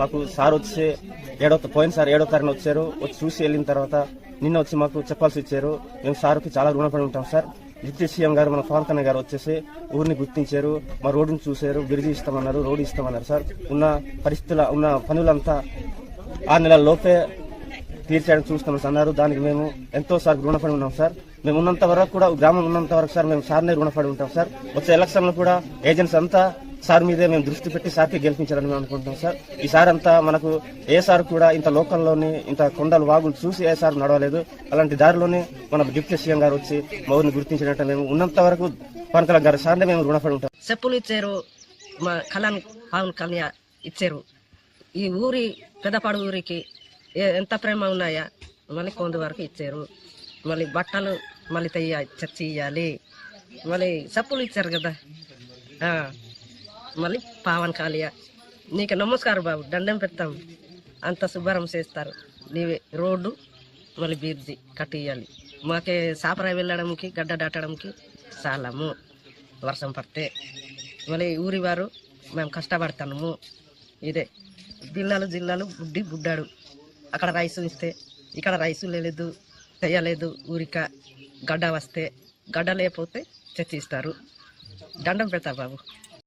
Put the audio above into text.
మాకు సార్ వచ్చి ఏడో పోయిన సార్ ఏడో తారీఖున వచ్చారు. వచ్చి చూసి వెళ్ళిన తర్వాత నిన్న వచ్చి మాకు చెప్పాల్సి ఇచ్చారు మేము సార్కి చాలా రుణపడి ఉంటాం సార్. డిప్యూటీ సీఎం గారు మన పవన్ కళ్యాణ్ గారు వచ్చేసి ఊరిని గుర్తించారు. మా రోడ్డును చూశారు. బ్రిడ్జి ఇస్తామన్నారు రోడ్డు ఇస్తామన్నారు సార్. ఉన్న పరిస్థితుల ఉన్న పనులంతా ఆరు నెలల లోపే తీర్చడానికి చూస్తామని అన్నారు. దానికి మేము ఎంతో సార్ రుణపడి ఉన్నాం సార్. మేము ఉన్నంత వరకు కూడా గ్రామం ఉన్నంత వరకు సార్ మేము సార్నే రుణపడి ఉంటాం సార్. వచ్చే ఎలక్షన్లో కూడా ఏజెంట్స్ అంతా సార్ మీదే మేము దృష్టి పెట్టి సార్కి గెలిపించాలని మేము అనుకుంటున్నాం సార్. ఈ సార్ అంతా మనకు ఏ సార్ కూడా ఇంత లోకల్లోని ఇంత కొండలు వాగులు చూసి ఏ సార్ నడవలేదు. అలాంటి దారిలోనే మన డిప్యూటీ సీఎం గారు వచ్చి మా ఊరిని గుర్తించినట్టు మేము ఉన్నంత వరకు పవన్ కళ్యాణ్ గారు సార్నే మేము రుణపడి ఉంటాం. చెప్పులు ఇచ్చారు మా కళ్యాణ్ పవన్ కళ్యాణ్ ఇచ్చారు. ఈ ఊరి పెద్దపాడు ఊరికి ఎంత ప్రేమ ఉన్నాయా? మళ్ళీ కొంత వరకు ఇచ్చారు. మళ్ళీ బట్టలు మళ్ళీ తెయ్య చర్చి ఇవ్వాలి మళ్ళీ చెప్పులు ఇచ్చారు కదా. మళ్ళీ పావన్ కళ్యాణ్ నీకు నమస్కారం బాబు దండం పెడతాం. అంత శుభ్రం చేస్తారు. నీవే రోడ్డు మళ్ళీ బీర్జి కట్టియాలి మాకే సాపరాయి వెళ్ళడంకి గడ్డ దాటడంకి చాలము వర్షం పడితే. మళ్ళీ ఊరి వారు మేము కష్టపడతాము. ఇదే జిల్లాలు జిల్లాలు బుడ్డి బుడ్డాడు. అక్కడ రైసు ఇస్తే ఇక్కడ రైసు లేదు చేయలేదు ఊరిక. గడ్డ వస్తే గడ్డ లేకపోతే చచ్చిస్తారు. దండం పెడతా బాబు.